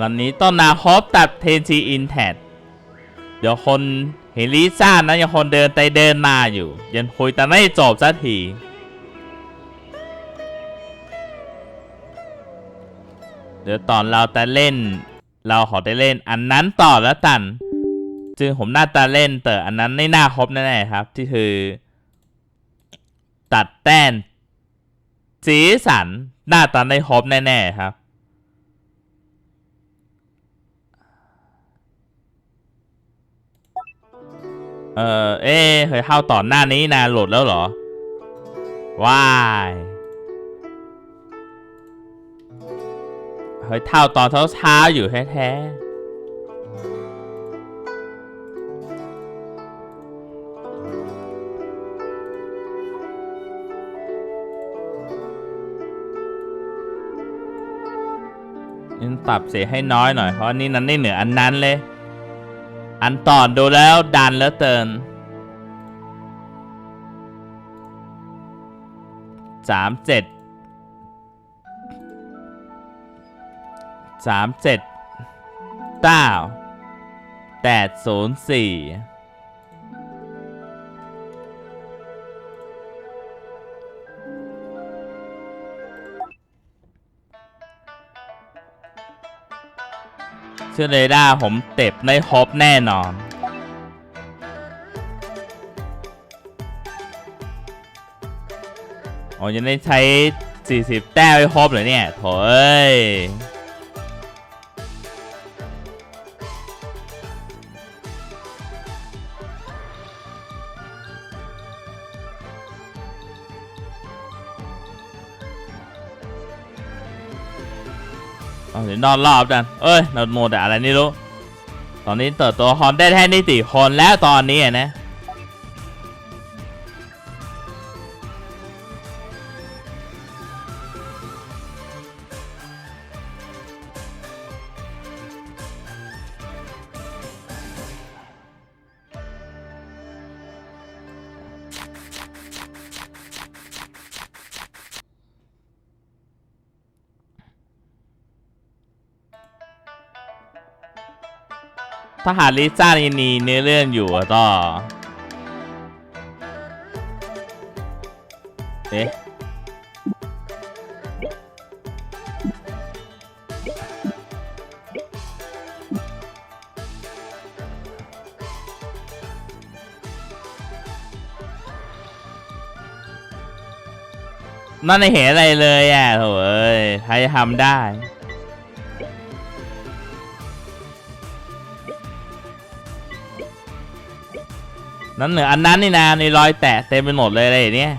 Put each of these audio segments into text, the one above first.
วันนี้ต้นนาฮอปตัดเทนซีอินแทดเดี๋ยวคนเห็นลิซ่านะยังคนเดินไปเดินมาอยู่ ยังคุยแต่ไม่จบสักทีเดี๋ยวตอนเราจะเล่น เราขอได้เล่นอันนั้นต่อแล้วกันจึงผมน่าจะเล่นแต่อันนั้นไม่น่าครบแน่ๆครับ ที่คือ ตัดแต้นสีสันหน้าตาได้ครบแน่ๆครับ เออเอ๊เคยเข้าต่อนหน้านี้นานโหลดแล้วเหรอว้ายเฮ้ยเท่าตอนเช้าๆอยู่แท้ๆยังปรับเสียให้น้อยหน่อยเพราะนนี้นั้นไม่เหนืออันนั้นเลย อันตอนดูแล้วดันแล้วเตินสามเจ็ดสามเจ็ดเก้าแปดศูนย์สี่ ชื่อเรดาร์ผมเต็บในครบแน่นอนโอ้ยังได้ใช้ 40 แต้มให้ครบเลยเนี่ยโถเอ้ย เอาเดี๋ยวนอนรอบกันเอ้ยนอนโมแต่อะไรนี่รู้ ตอนนี้เติบโตฮอนได้แท่นิติคนแล้วตอนนี้นะ ถ้าหากลิซ่านี่มีเนื้อเรื่องอยู่อะก็เอ๊ะนั่นไม่เห็นอะไรเลยอะโถเอ้ยใครจะทำได้ นั่นเหนืออันนั้นนี่นาในรอยแตะเต็มไปหมดเลยอะไรอย่างเนี้ย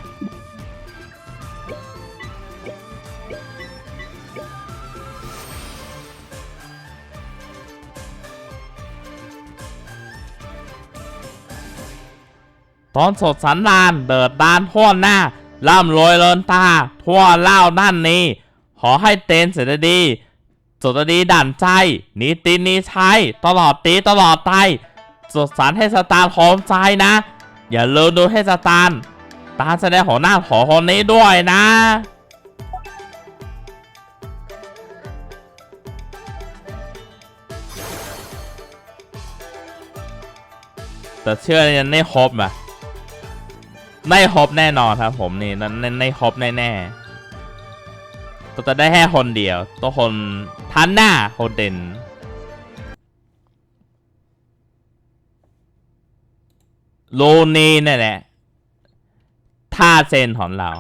ตอนสดสันดานเดิดดานทั่วหน้าร่ำรวยเลินตา ทั่วเล่านั่นนี้ ขอให้เตนเสร็จดีสดดีดั่นใจนิตินนิชัยตลอดตีตลอดไป สดสันให้สตาร์พร้อมใจนะ อย่าลืมดูให้สตาร์ตาแสดงของหน้าขอคนนี้ด้วยนะแต่เชื่อยังไม่ครบอะไม่ครบแน่นอนครับผมนี่นั่นไม่ครบแน่ๆตัวจะได้แค่คนเดียว ตัวคนทันหน้าคนเด่น โลเนนี่นแหละท่าเซนของเรา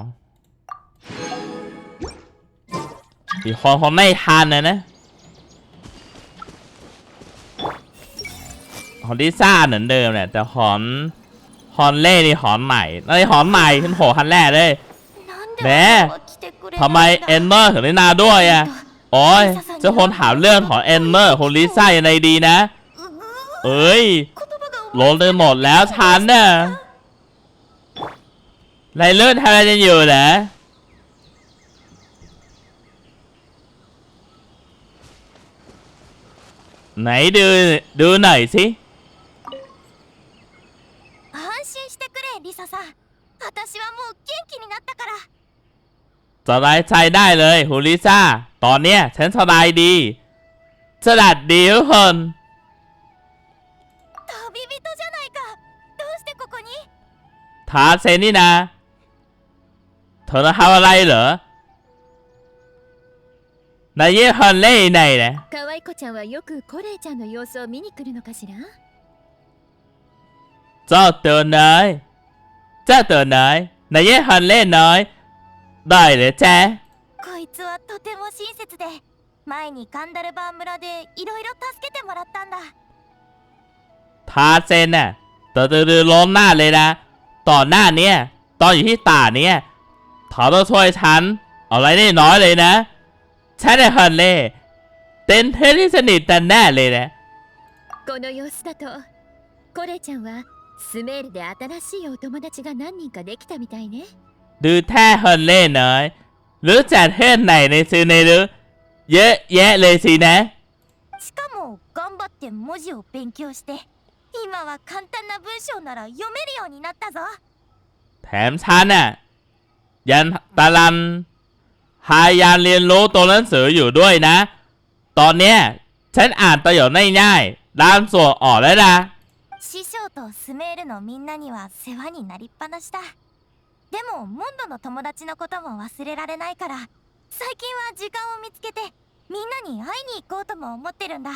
อีกคนไม่ทันนะนะ ของดิซ่าเหมือนเดิมแหละแต่หอนฮอนเล่นี่หอนใหม่ไอ้หอนใหม่ขึ้นโผคันแรกเลยแหมทำไมเอนเมอร์ถึงได้นาด้วยอะโอ้ยเจะคนถามเรื่องของเอนเมอร์ของลิซ่ายังไงดีนะ เอ้ย ลดเลยหมดแล้วฉันน่ะไรเลิศทำอะไรกันอยู่นะไหนดูดูหน่อยสิสบายใจได้เลยฮูลิซ่า ตอนเนี้ยฉันสบายดีสลัดดีทุกคน ท้าเซนนี่นะเธอจะทำอะไรเหรอนายเย่ฮันเล่ไหนนะ 可愛い子ちゃんはよくコレイちゃんの様子を見に来るのかしら เจ้าเตือนนายเจ้าเตือนนายนายเย่ฮันเล่น้อย ได้เลยแจ๊ こいつはとても親切で前にカンダルバー村でいろいろ助けてもらったんだ ท้าเซนน่ะเตอตือล้มหน้าเลยนะ ตอนหน้าเนี้ยตอนอยู่ที่ป่าเนี้ยเขาต้องช่วยฉันเอาอะไรได้น้อยเลยนะฉันได้ฮันเล่เป็นเพื่อนที่สนิทกันแน่เลยนะ この様子だとコレイちゃんはスメールで新しいお友達が何人かできたみたいね ดูแท้ฮันเล่น้อยรู้จักเพื่อนไหนในซื้อในหรือเยอะแยะเลยสินะ しかも頑張って文字を勉強して 今は簡単な文章なら読めるようになったぞ แถมฉันน่ะยันตาลันพยายามเรียนรู้ตัวหนังสืออยู่ด้วยนะ ตอนเนี้ยฉันอ่านประโยคง่ายๆด้านส่วนออกแล้วนะ 師匠とスメールのみんなには世話になりっぱなしだでもモンドの友達のことも忘れられないから最近は時間を見つけてみんなに会いに行こうとも思ってるんだ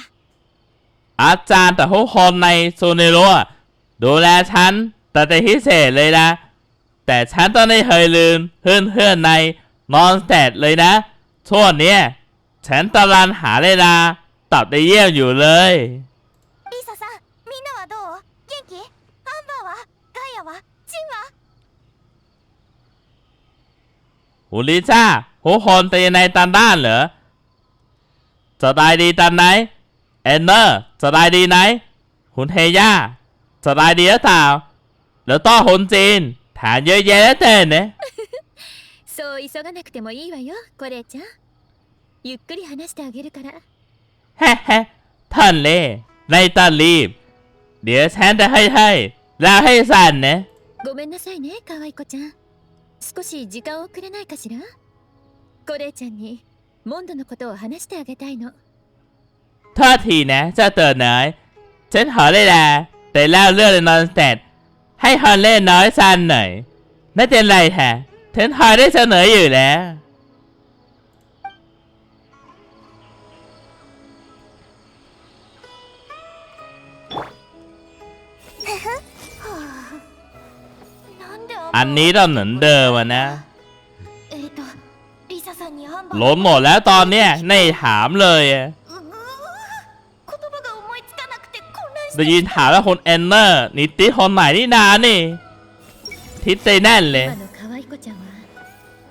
อาจารย์แต่ทุกคนในโซเนโรอะดูแลฉันแต่แต่พิเศษเลยนะ แต่ฉันต้องไม่เคยลืมเพื่อนเพื่อนๆในนอนสแตดเลยนะ ช่วงเนี้ยฉันตะลันหาเวลาตับได้เยี่ยมอยู่เลย リサさんみんなはどう元気アンバーはガイアはジンは หูลิซ่าทุกคนเป็นยังไงตามด้านเหรอสบายดีตามไหน แอนเนอร์สบายดีไหนคุณเทย่าสบายดีหรือเปล่าแล้วต้อคนจีนถามเยอะแยะแล้วแต่เนี่ย そう急がなくてもいいわよコレイちゃんゆっくり話してあげるから แฮ่แฮ่ท่านเล่ในตอนรีบ เดี๋ยวฉันจะให้ให้แล้วให้สั่นนะ ごめんなさいね可愛い子ちゃん少し時間をくれないかしらコレイちゃんにモンドのことを話してあげたいの โ ทษทีนะเจ้าตัวน้อยฉันขอเลยละแต่เล่าเรื่องนอนแตดให้ฮอนเล่น้อยซันหน่อยไม่เป็นไรแท้ฉันคอยได้เสนออยู่แล้ว อันนี้เราเหมือนเดิมนะล้มหมดแล้วตอนเนี้ยในถามเลยอะ ได้ て ยินถามแล้วคนแอนเนอร์นี่ติคนใหม่นี่นานี่ ทิศใจแน่นเลย 今の可愛い子ちゃんは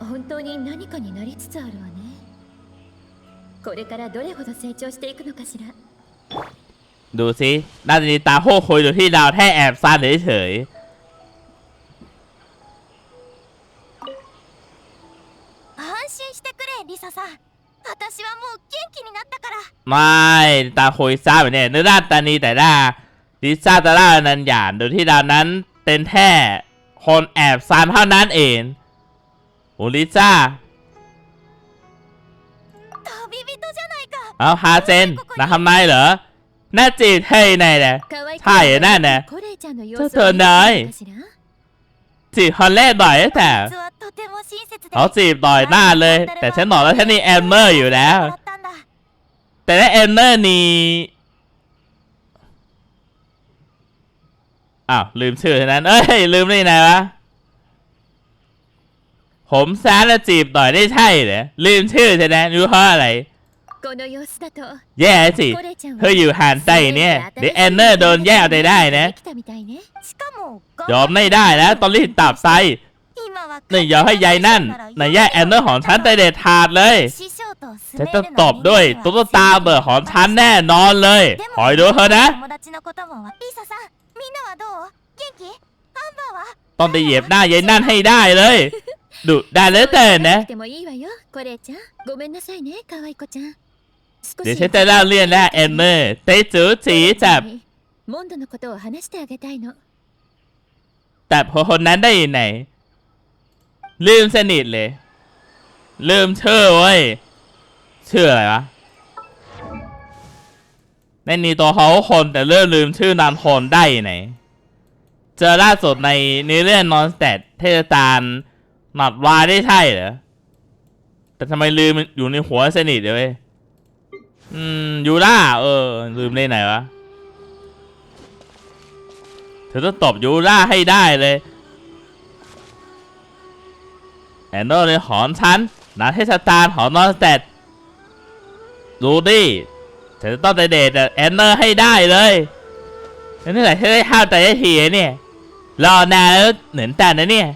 本当に何かになりつつあるわねこれからどれほど成長していくのかしら ดูสิน่าจะมีตาโพกคุยอยู่ที่ดาวแท่แอบซ่านเฉย 安心してくれリサさん 私はもう元気になったから ๆไม่ตาคุยซ่าแบบเนี้ยนึกได้ตานีแต่ได้ลิซ่าตาล่านันหยานโดยที่ดาวนั้นเป็นแค่คนแอบซานเท่านั้นเองโอ้ลิซ่า 旅人じゃないか เอาฮาเซนนะทำไมเหรอน่าจีบเท่ไหนเนี่ย 可愛い子 ใช่นั่นน่ะ コレイちゃんの様子を เจ้าเธอนาย 見てみるのかしら จีบคนแรกหน่อยแต่เขาจีบหน่อยหน้าเลย แต่ฉันหนอกแล้วฉันนี่แอนเมอร์อยู่แล้ว แต่ถ้าแอนเมอร์นี่อ้าวลืมชื่อฉะนั้น เอ้ย ลืมได้ไงวะ ผมซาและจีบหน่อยได้ใช่เหรอลืมชื่อฉะนั้นรู้เพราะอะไร แย่สิเธออยู่ห่านใจเนี่ยเดี๋ยวแอนเนอร์โดนแย่เอาใจได้นะยอมไม่ได้แล้วตอนรีบตับไซนี่ยอมให้ยายนั่นนายแย่แอนเนอร์หองชันใจเด็ดขาดเลยจะต้องตอบด้วยตุ๊กตาเบอร์หองชันแน่นอนเลยหอยดูเธอนะต้องไปเหยียบหน้ายายนั่นให้ได้เลยดูได้เลยแต่นะ เดี๋ยวฉันจะเล่าเรื่องแรกแอนเนอร์เตจูจีจับ モンドのことを話してあげたいの แต่พอคนนั้นได้ยังไงลืมสนิทเลย ลืมชื่อเว้ยชื่ออะไรวะ ในนี้ตัวเขาคนแต่เริ่มลืมชื่อนามคนได้ไหน เจอล่าสุดในในเรื่องนอนสแตทเทศตาลหนัดวายได้ใช่เหรอ แต่ทำไมลืมอยู่ในหัวสนิทเลยเว้ย อืมยูล่าเออ ลืมได้ไหนวะเธอต้องตอบยูล่าให้ได้เลยแอนโดเลยหอนฉันนาเทศตาลหอนนอนสแตทรูดี้เธอต้องไปเดทแอนเนอร์ให้ได้เลยนี่แหละที่ได้ห้าวใจได้ทีเนี่ยรอนานแล้วเหนือนแต่นะเนี่ย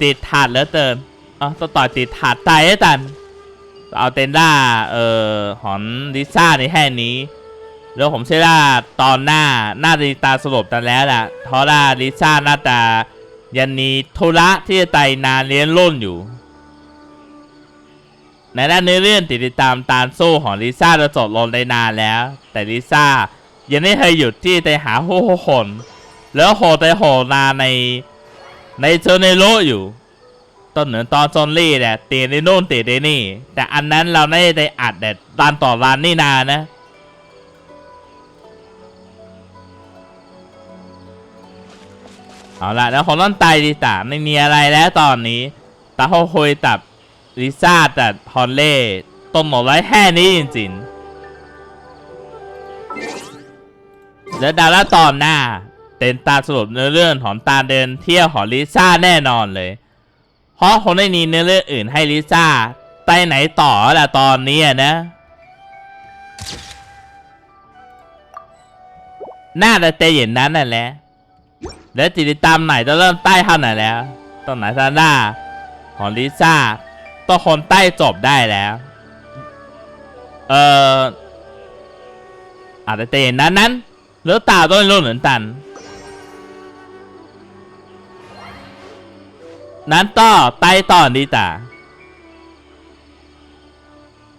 ติดถาดแล้วเติมอ๋อต่อต่อติดถาดตายให้ตัน เอาเตนด้าเอ่อหอนลิซ่าในแค่นี้ แล้วผมเชื่อว่าตอนหน้าน่าจะตาสลบกันแล้วล่ะเพราะว่าลิซ่าน่าจะยันนีธุระที่จะไต่นานเลี้ยงรุ่นอยู่ ในด้านเนื้อเรื่องติดตามตามสู้ของลิซ่าจะจบลงได้นานแล้ว แต่ลิซ่ายังไม่เคยหยุดที่จะหาผู้คน แล้วโหแต่โหนาในในโจเนโรอยู่ ต้นเหนือตอนซอนลี่เนี่ยตีในโน่นตีในนี่ แต่อันนั้นเราไม่ได้อัดแต่ร้านต่อร้านนี่นานะ เอาละแล้วของต้นไตดีตาไม่มีอะไรแล้วตอนนี้ตาเขาคุยกับลิซ่าแต่ฮอนเล่ต้นหมดไว้แค่นี้จริงๆแล้วดาราตอนหน้า เต็นตาสรุปเนื้อเรื่องของตาเดินเที่ยวของลิซ่าแน่นอนเลย เพราะคงไม่มีเนื้อเรื่องอื่นให้ลิซ่าไปไหนต่อละตอนนี้อะนะน่าจะเจอย่างนั้นน่ะแหละแล้วจิตตามไหนจะเริ่มใต้ท่าไหร่แล้วตอนไหนซาน่าของลิซ่าต้องคนใต้จบได้แล้ว เอ่ออาจจะเป็นนั้นนั้นหรือตาต้องรุ่นเหมือนกัน นั้นต่อไต้ต่อดีตา